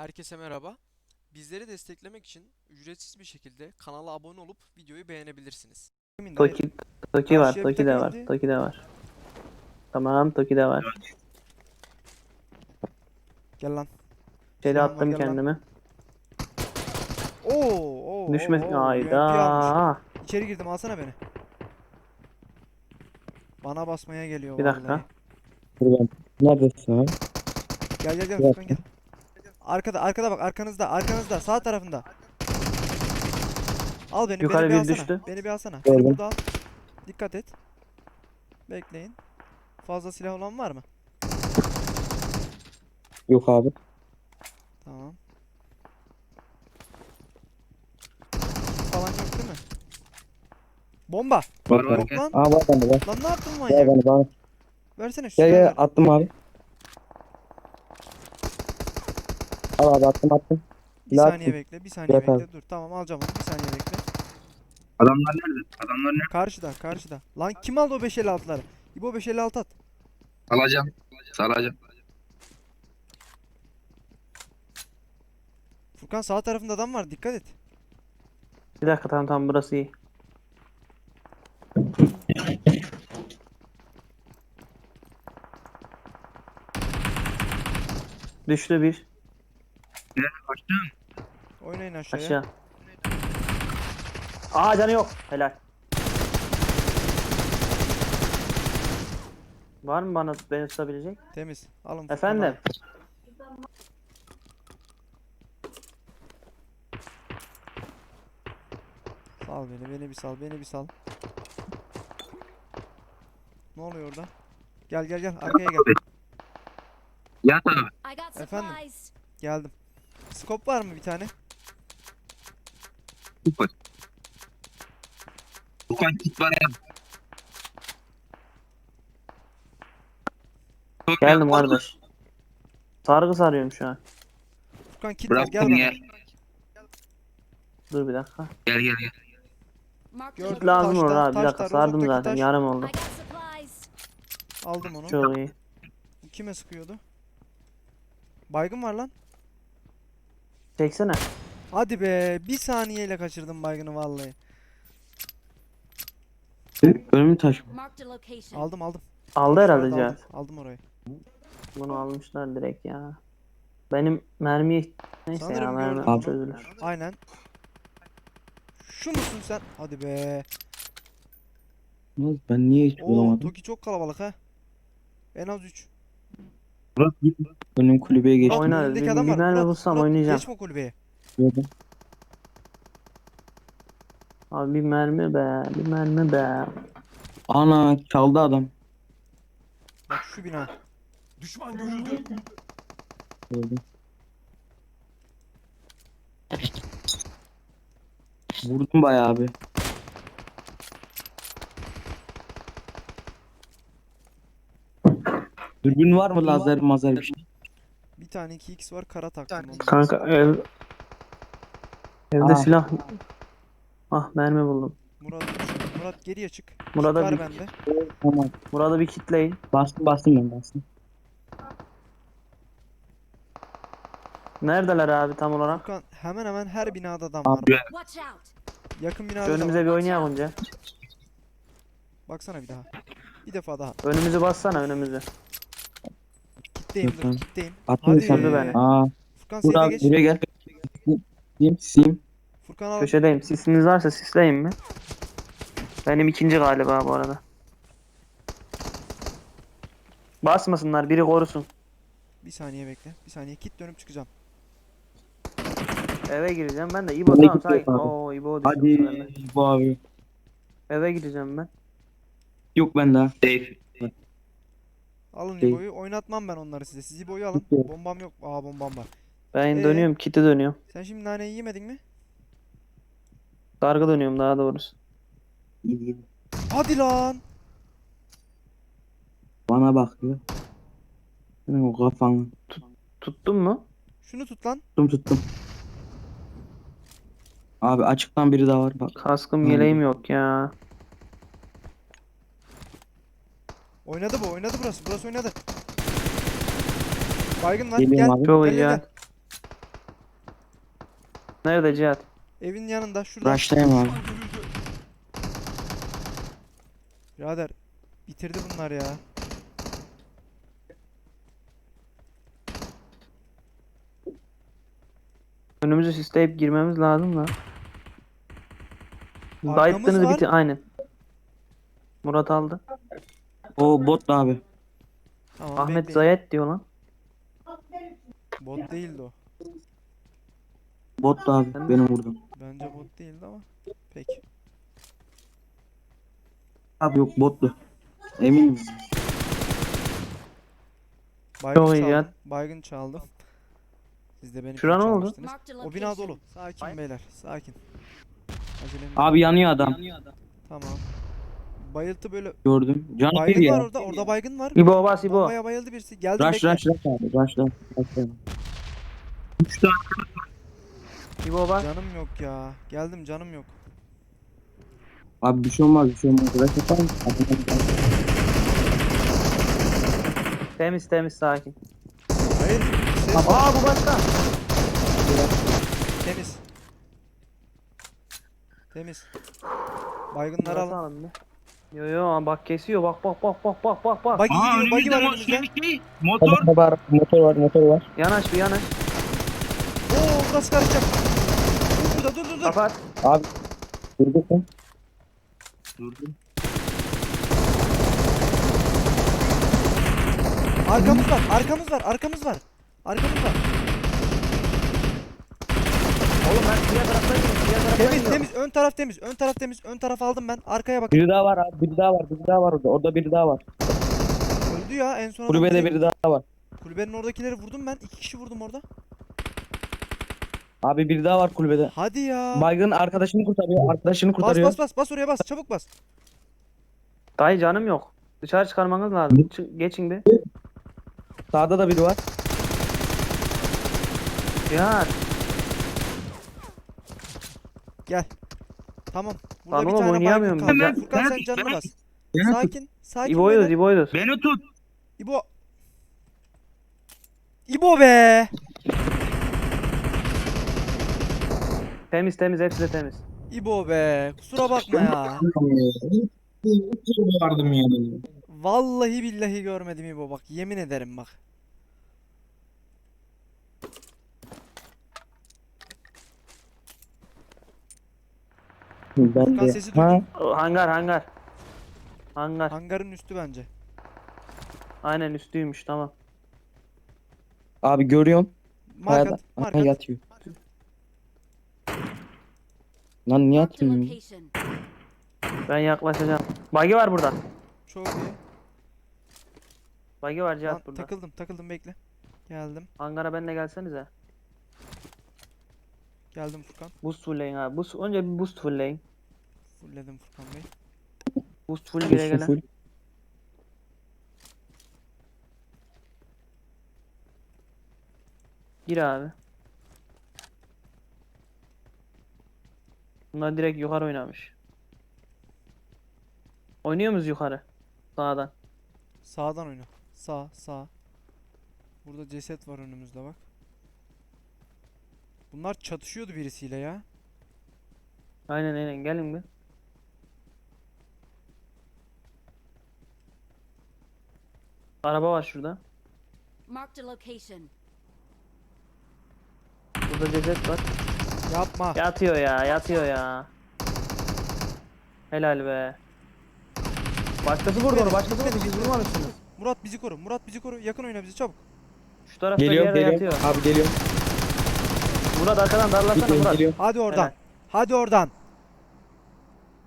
Herkese merhaba. Bizleri desteklemek için ücretsiz bir şekilde kanala abone olup videoyu beğenebilirsiniz. Toki, Toki var, Toki de var. Toki de var. Tamam, Toki de var. Gel lan. Silahım var, attım gel lan. kendimi. Oo, oo, Düşme... oo, oo, UMP almış. Hayda. İçeri girdim alsana beni. Bana basmaya geliyor Bir dakika. vallahi. Buradan. Neredesin abi? Gel gel gel Furkan gel. Arkada arkada bak arkanızda arkanızda sağ tarafında. Al beni Yukarı beni bir alsana. düştü. Beni bir alsana. Gördüm. burada al. Dikkat et. Bekleyin. Fazla silah olan var mı? Yok abi. Tamam. Falan yok değil mi? Bomba. Var Yok lan. Aa var bende var. Lan ne yaptın Var manyak? bende var. Versene şu Gel silahı gel attım abi. Al abi attım attım. Bir Silah saniye bekle, bir saniye abi. bekle. Dur tamam alacağım onu. Bir saniye bekle. Adamlar nerede? Adamlar nerede? Karşıda, karşıda. Lan kim aldı o 556'ları? İbo 556 at. Salacağım. Salacağım. Furkan sağ tarafında adam var. Dikkat et. Bir dakika tamam tamam burası iyi. Düştü bir Açtım. Oynayın aşağıya. aşağı. Aa canı yok. Helal. Var mı bana beni tutabilecek? Temiz. Alın Efendim. al. Sal beni, beni bir sal, beni bir sal. Ne oluyor orada? Gel gel gel arkaya gel. Yat abi. I got Efendim? supplies. Geldim. Skop var mı bir tane? Okan kit var ya. Çok Geldim kardeş. Sargı sarıyorum şu an. Furkan kit ver gel bana. Dur bir dakika. Gel gel gel. Gördüm. Kit lazım olur Taşta, abi. Bir dakika taşta, sardım rozoktaki zaten. taş. Yarım I oldu. got supplies. Aldım onu. Çok iyi. Kime sıkıyordu? Baygın var lan. Çeksene. Hadi be. Bir saniyeyle kaçırdım baygını vallahi. Önümü taş. Marked a location. Aldım aldım. Aldı herhalde Aldım, Cihat. Aldım orayı. Bunu almışlar direkt ya. Benim mermiye neyse ya Sanırım mermi gördüm onu. çözülür. Aynen. Şu musun sen? Hadi be. Ben niye hiç Oo, bulamadım? Toki çok kalabalık ha. En az 3. Murat git. Önüm kulübeye geçti. Oynarız. Bir- bir mermi bulsam oynayacağım. Geçme kulübeye. Gördüm. Abi bir mermi be. Bir mermi be. Ana çaldı adam. Bak şu bina. Gördüm. Vurdum bayağı abi. Dürbün var mı lazer mazer bir şey? Bir tane 2x var kara taktım onu. Kanka ev... Evde Aa. silah... Ah mermi buldum. Murat, Murat geriye çık. Murat'a bir, bende. Tamam. Murat'a bir kitleyin. Bastım bastım ben bastım. Neredeler abi tam olarak? Furkan hemen hemen her binada adam var. Abi. Watch out. Yakın binada var. önümüze bir oynayalım önce. Baksana bir daha. Bir defa daha. Önümüzü bassana önümüzü. Kitleyim dur kitleyim. Attım Hadi. sen. Düşürdü beni. Aa, Furkan Burak seyre geç. buraya gel. Sim sim. Furkan al. Köşedeyim. Sisiniz varsa sisleyin mi? Benim ikinci galiba bu arada. Basmasınlar biri korusun. Bir saniye bekle. Bir saniye kit dönüp çıkacağım. Eve gireceğim ben de. İbo de tamam sakin. abi. Oo İbo bu Hadi bu abi. Eve gireceğim ben. Yok ben daha. Safe. Alın Şey- İbo'yu. Oynatmam ben onları size. Siz İbo'yu alın. Bombam yok. Aa bombam var. Ben Ee? dönüyorum kiti dönüyorum. Sen şimdi naneyi yemedin mi? Kargı dönüyorum daha doğrusu. İyi, iyi. Hadi lan. Bana bakıyor. Senin o kafanı. Tuttun mu? Şunu tut lan. Tuttum tuttum. Abi açıktan biri daha var bak. Kaskım yeleğim yok ya. Oynadı bu. Oynadı burası. Burası oynadı. Baygın var. Geliyorum Gel. abi. Çok iyi ya. gel. Nerede Cihat? Evin yanında şurada. Rush'tayım abi. Birader bitirdi bunlar ya. Önümüzü sisleyip girmemiz lazım da. Arkamız Bayıttınız var. biti aynen. Murat aldı. O bot abi. Tamam Ahmet bekleyin. Zayet diyor lan. Bot değildi o. Bot da abi. Benim vurdum. Bence bot değildi ama. Peki. Abi yok bottu. Eminim. Baygın Çok iyi çaldım. ya. Baygın çaldım. Siz de benim Şura ne oldu? O bina dolu. Sakin beyler. Sakin. Acelemiz yok. Abi yanıyor adam. Tamam. Bayıltı böyle. Gördüm. Bir Baygın var ya. orada. Orada baygın var. İbo bas İbo. Bombaya bayıldı birisi. Geldim Rush bekle. rush rush abi. Rush rush. rush. Üç tane İbo bas. Canım yok ya. Geldim canım yok. Abi bir şey olmaz bir şey olmaz. Rush yapar mısın? Temiz temiz sakin. Hayır. Ses Aa bu başka. temiz. Temiz. Baygınları alın. Yo yo bak kesiyor bak bak bak bak bak bak bak. Bagi Aa gidiyor. Bagi önümüzde var mo- önümüzde. şey, şey, motor. Motor var. Motor var. Motor var. Yanaş bir yanaş. Oo burası karışacak. Dur burada dur dur dur. Kapat. Abi. Durduk mu? Durdum. Arkamız var. Arkamız var. Arkamız var. Arkamız var. Oğlum ben diğer taraftayım. Diğer taraftayım. Temiz temiz. Ön taraf temiz. Ön taraf temiz. Ön taraf aldım ben. Arkaya bakın. Biri daha var abi. Biri daha var. Biri daha var orada. Orada biri daha var. Öldü ya en son adam Kulübede biri daha var. Kulübenin oradakileri vurdum ben. İki kişi vurdum orada. Abi biri daha var kulübede. Hadi ya. Baygın arkadaşını kurtarıyor. Arkadaşını Bas kurtarıyor. bas bas bas oraya bas. Çabuk bas. Dayı canım yok. Dışarı çıkarmanız lazım. Çı- geçin bir. Sağda da biri var. Ya Gel. Tamam. Burada Lan bir oğlum, tane baygın oynayamıyorum kaldı. ben. Furkan sen Ben- canını ben- bas. ben- Sakin. Sakin. İbo'yuz beyler. İbo'yuz. Beni tut. İbo. İbo be. Temiz temiz hepsi de temiz. İbo be. Kusura bakma ya. Vardım yani. Vallahi billahi görmedim İbo bak. Yemin ederim bak. Ben Furkan de. sesi Ha? duydum. O, Hangar hangar. Hangar. Hangarın üstü bence. Aynen üstüymüş tamam. Abi görüyorum. Markat. Kayada- Aha, Markat. yatıyor. Lan niye Marked a atmıyor? location. Ben yaklaşacağım. Bagi var burada. Çok iyi. Bagi var Lan, Cihat burada. takıldım takıldım bekle. Geldim. Hangara benle gelsenize. Geldim Furkan. Boost fullleyin abi. Boost, önce bir boost fullleyin. Fullledim Furkan Bey. Boost full gire Full, gele. full. Gir abi. Bunlar direkt yukarı oynamış. Oynuyor muyuz yukarı? Sağdan. Sağdan oyna. Sağ sağ. Burada ceset var önümüzde bak. Bunlar çatışıyordu birisiyle ya. Aynen aynen gelin bir. Araba var şurada. Marked a location. Burada ceset var. Yapma. Yatıyor ya, yatıyor ya. Helal be. Başkası vurdu onu, başkası vurdu. Siz vurmamışsınız. Murat bizi koru. Murat bizi koru. Yakın oyna bizi çabuk. Şu tarafta bir Geliyorum yerde geliyorum. yatıyor. Abi geliyorum. Murat arkadan darlasana Geliyorum Murat. geliyorum. Hadi oradan. Helal. Hadi oradan.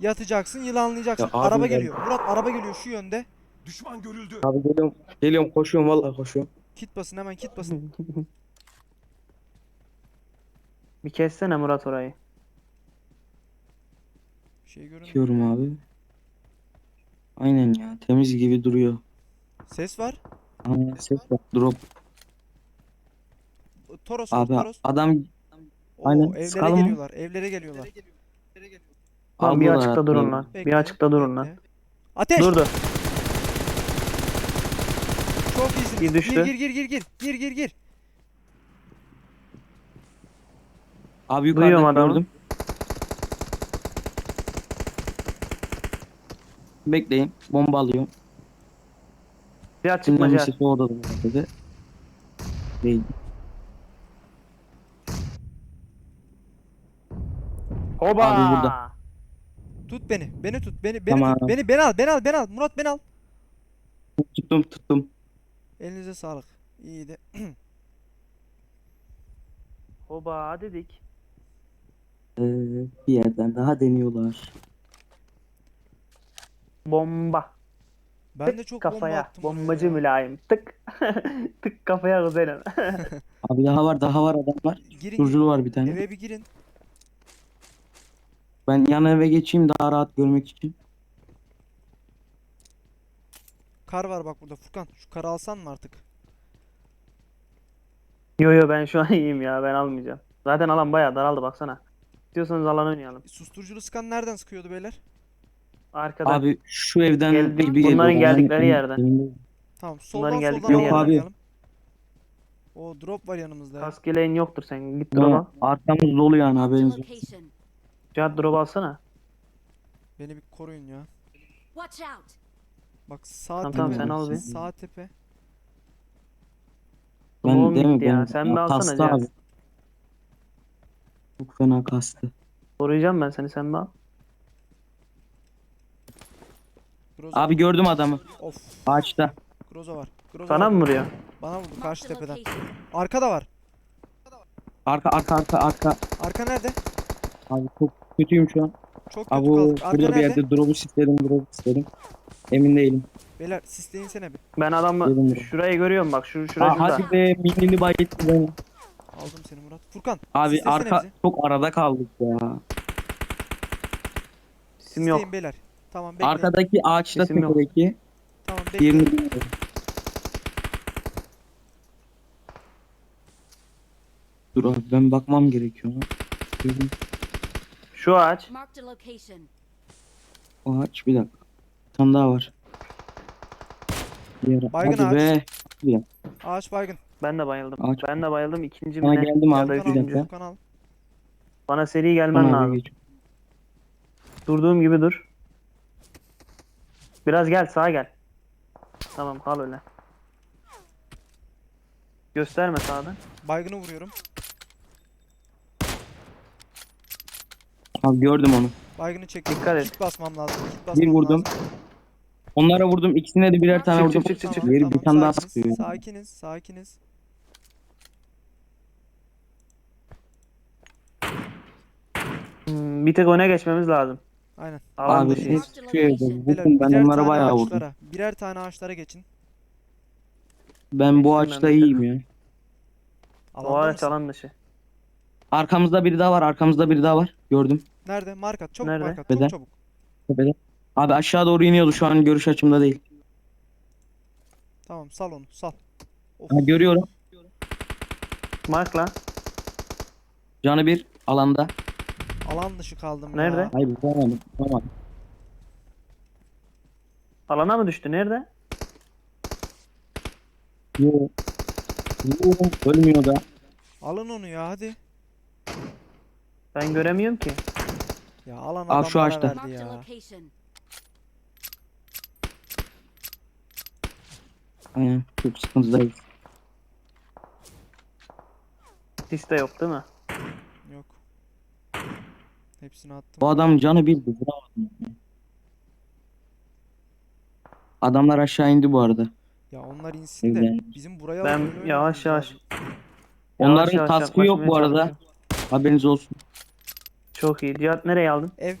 Yatacaksın, yılanlayacaksın. Ya abi araba ben- geliyor. Murat araba geliyor şu yönde. Düşman görüldü. Abi geliyorum. Geliyorum koşuyorum vallahi koşuyorum. Kit basın hemen kit basın. Bir kessene Murat orayı. Bir şey görün. Bakıyorum abi. Aynen ya. Temiz gibi duruyor. Ses var. Aa, ses var. Drop. Toros Abi Toros. adam Oo, aynen, evlere sıkalım geliyorlar. Evlere geliyorlar. Tamam bir Aldılar açıkta durun atlayın. lan. Bir Bekle, açıkta durun lan. bekle. Ateş! Durdu. Çok iyisiniz. Bir düştü. Gir gir gir gir gir. Gir gir gir. Abi yukarıda Duyuyorum adamı. gördüm. Bekleyin. Bomba alıyorum. Cihat çıkma Dinleme Cihat. sesi orada da dedi. Değil. Hoba. Abi burada. Tut beni. Beni tut. Beni beni Tamam. tut. Beni beni al. Beni al. Beni al. Murat beni al. Tuttum tuttum. Elinize sağlık. İyiydi. Hoba dedik. Ee, bir yerden daha deniyorlar. Bomba. Ben Tık de çok bomba kafaya. attım oraya Bombacı ya. mülayim. Tık. Tık kafaya güzelim. Abi daha var daha var adamlar. Girin girin. Durculu var bir tane. Eve bir girin. Ben yan eve geçeyim daha rahat görmek için. Kar var bak burada Furkan. Şu karı alsan mı artık? yo yo ben şu an iyiyim ya ben almayacağım. Zaten alan bayağı daraldı baksana. İstiyorsanız alan oynayalım. Susturuculu sıkan nereden sıkıyordu beyler? Arkadan. Abi şu evden gibi geliyor. bunların geldikleri yerden. Tamam Bunların soldan geldikleri soldan Yok abi. oynayalım. O drop var yanımızda ya. Kask yeleğin yoktur sen. Git Ya, drop'a. arkamız dolu yani haberiniz location. Cihat drop alsana. Beni bir koruyun ya. Watch out. Bak sağ Tamam, tepe. tamam, sen al bir. Sağ tepe. Ben Drone değil mi? bitti ya. Ben- Sen bir alsana kastı Cihat. abi. Çok fena kastı. Koruyacağım ben seni sen al. Groza. Abi gördüm adamı. Of. Ağaçta. Groza var. Groza Sana var. mı vuruyor? Bana vurdu karşı tepeden. location. Arkada var. Arka arka arka arka. Arka nerede? Abi çok kötüyüm şu an. Çok kötü Abi kaldık. Arka burada bir nerede? yerde drop'u istedim drop'u istedim. Emin değilim. Beyler sisleyinsene bir. Ben adamı Yedim şurayı görüyorum bak. Şu şurada Aa, şurada. hadi be minini bayıttı beni. Aldım seni Murat. Furkan. Abi sislesene arka bizi. çok arada kaldık ya. İsim yok. Sisleyin beyler. Tamam bekleyin. Arkadaki ağaçta Sesim yok. tepedeki Tamam bekleyin. diğerini Dur abi ben bakmam gerekiyor. Gördüm. Şu ağaç. O ağaç bir dakika. Bir tane daha var. Diğer Baygın Hadi ağaç. be. Ağaç baygın. Ben de bayıldım. Ağaç. Ben de bayıldım. İkinci Bana mi ne? geldim abi, bir Furkan al. üçüncü. dakika. Furkan al. Bana seri gelmen abi lazım. geç. Durduğum gibi dur. Biraz gel sağa gel. Tamam kal öyle. Gösterme sağdan. Baygını vuruyorum. Abi gördüm onu. Baygını çektim. Dikkat et. Kit basmam lazım. Kit basmam Bir vurdum. lazım. Onlara vurdum. İkisine de birer tane Çık, vurdum. çık, çık, çık, çık. Diğeri bir tane daha sakiniz, sıkıyor. Sakiniz, sakiniz. Hmm, bir tek öne geçmemiz lazım. Aynen. Alan Abi dışıyız. hep şu evde. Beyler, Vurdum ben birer onlara tane bayağı vurdum. ağaçlara, birer tane ağaçlara geçin. Ben bu ağaçta iyiyim ya. O Alanda ağaç mısın? alan dışı. Arkamızda biri daha var. Arkamızda biri daha var. Gördüm. Nerede? Markat. Çabuk Nerede? markat. Neden? Çok çabuk. Tepede. Abi aşağı doğru iniyordu. Şu an görüş açımda değil. Tamam sal onu. Sal. Of. Ha, görüyorum. Mark lan. Canı bir alanda. Alan dışı kaldım Nerede? ya. Hayır vuramadım. Vuramadım. Alana mı düştü? Nerede? Yo. Yo, Ölmüyor da. Alın onu ya hadi. Ben göremiyorum ki. Ya alan Abi şu adamlara ağaçta. verdi ya. Aynen. Çok sıkıntıdayız. Sis de yok değil mi? Yok. Hepsini attım. Bu adam canı bir vuramadım. Adamlar aşağı indi bu arada. Ya onlar insin de bizim buraya Ben alıp yavaş oynamamız yavaş- lazım. Onların Yavaş yavaş kaskı yok bu arada. çalışıyorum. Haberiniz olsun. Çok iyi. Cihat nereye aldın? Ev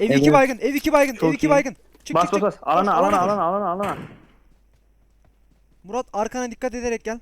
2 Evet. baygın, ev 2 baygın, Çok ev 2 iyi. baygın. Çık bas çık bas çık. bas. Alana Koş, alana koş. alana alana alana. Murat arkana dikkat ederek gel.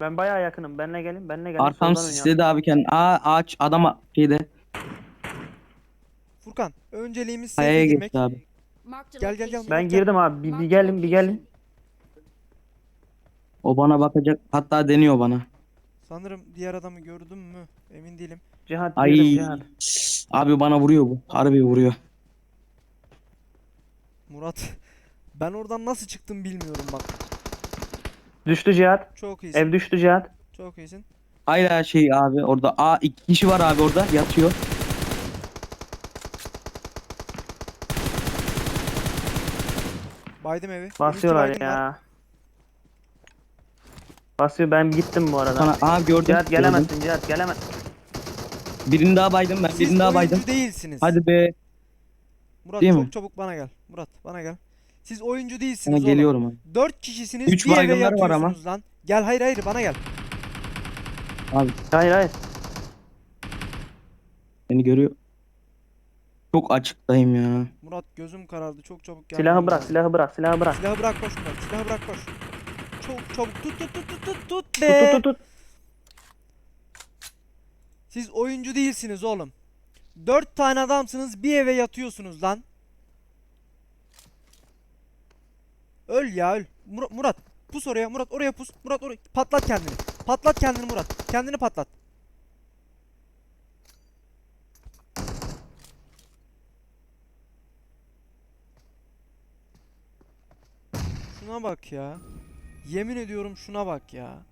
Ben bayağı yakınım. Benle gelin. Benle gelin. Arkam Soldan oynayalım. sisledi abi kendi. Aa ağaç adama şeyde. Furkan, önceliğimiz Kayaya safe'e girmek. geçti abi. Gel, gel, gel. Ben girdim abi. Bir, bir gelin bir gelin. O bana bakacak. Hatta deniyor bana. Sanırım diğer adamı gördüm mü? Emin değilim. Cihat Ay. Cihat. Abi bana vuruyor bu. Harbi vuruyor. Murat, ben oradan nasıl çıktım bilmiyorum bak. Düştü Cihat. Çok iyisin. Ev düştü Cihat. Çok iyisin. Hala şey abi orada A iki kişi var abi orada yatıyor. Baydım evi. Basıyorlar var. ya. Basıyor ben gittim bu arada. Sana A gördüm. Cihat gördüm. gelemezsin Cihat gelemez. Birini daha baydım ben. Siz Birini daha oyuncu baydım. değilsiniz. Hadi be. Murat Değil çok mi? çabuk bana gel. Murat bana gel. Siz oyuncu Sana değilsiniz oğlum. geliyorum abi. 4 kişisiniz Üç bir eve baygınlar var ama. yatıyorsunuz lan. Gel hayır hayır bana gel. Abi Hayır hayır. beni görüyor. Çok açıktayım ya. Murat gözüm karardı çok çabuk gel. Silahı bırak silahı bırak silahı bırak. Silahı bırak koş Murat. Silahı bırak koş. Çok çabuk tut tut tut tut tut tut Tut be. tut tut tut. Siz oyuncu değilsiniz oğlum. 4 tane adamsınız bir eve yatıyorsunuz lan. Öl ya öl. Murat, Murat pus oraya Murat oraya pus. Murat oraya patlat kendini. Patlat kendini Murat. Kendini patlat. Şuna bak ya. Yemin ediyorum şuna bak ya.